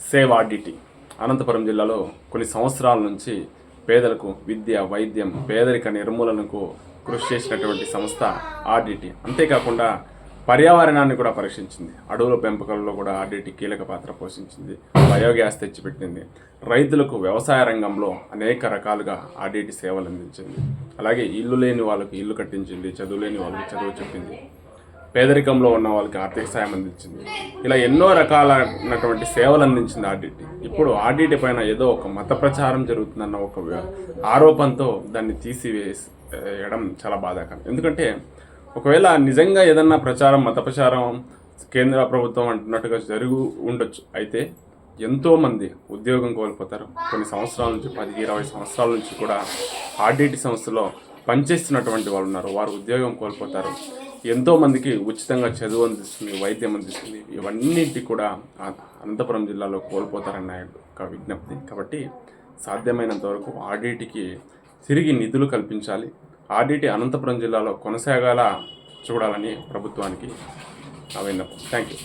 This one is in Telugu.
సేవ్ ఆర్డిటి అనంతపురం జిల్లాలో కొన్ని సంవత్సరాల నుంచి పేదలకు విద్య వైద్యం పేదరిక నిర్మూలనకు కృషి చేసినటువంటి సంస్థ ఆర్డిటీ. అంతేకాకుండా పర్యావరణాన్ని కూడా పరీక్షించింది. అడవుల పెంపకంలో కూడా ఆర్డిటి కీలక పాత్ర పోషించింది. బయోగ్యాస్ తెచ్చిపెట్టింది. రైతులకు వ్యవసాయ రంగంలో అనేక రకాలుగా ఆర్డిటి సేవలు అందించింది. అలాగే ఇల్లు లేని వాళ్ళకి ఇల్లు కట్టించింది చదువు లేని వాళ్ళకి చదువు చెప్పింది. పేదరికంలో ఉన్న వాళ్ళకి ఆర్థిక సాయం అందించింది. ఇలా ఎన్నో రకాలైనటువంటి సేవలు అందించింది ఆర్డిటి. ఇప్పుడు ఆర్డిటి పైన ఏదో ఒక మత ప్రచారం జరుగుతుందన్న ఒక ఆరోపణతో దాన్ని తీసివేయడం చాలా బాధాకరం. ఎందుకంటే ఒకవేళ నిజంగా ఏదన్నా ప్రచారం మత ప్రచారం కేంద్ర ప్రభుత్వం అంటున్నట్టుగా జరుగు ఉండొచ్చు. అయితే ఎంతోమంది ఉద్యోగం కోల్పోతారు. కొన్ని సంవత్సరాల నుంచి పది ఇరవై సంవత్సరాల నుంచి కూడా ఆర్డిటి సంస్థలో పనిచేస్తున్నటువంటి వాళ్ళు ఉన్నారు. వారు ఉద్యోగం కోల్పోతారు. ఎంతోమందికి ఉచితంగా చదువు అందిస్తుంది వైద్యం అందిస్తుంది. ఇవన్నింటి కూడా అనంతపురం జిల్లాలో కోల్పోతారన్న ఒక విజ్ఞప్తి. కాబట్టి సాధ్యమైనంత వరకు ఆర్డీటీకి తిరిగి నిధులు కల్పించాలి. ఆర్డీటీ అనంతపురం జిల్లాలో కొనసాగాల చూడాలని ప్రభుత్వానికి నా విన్నపం థ్యాంక్ యూ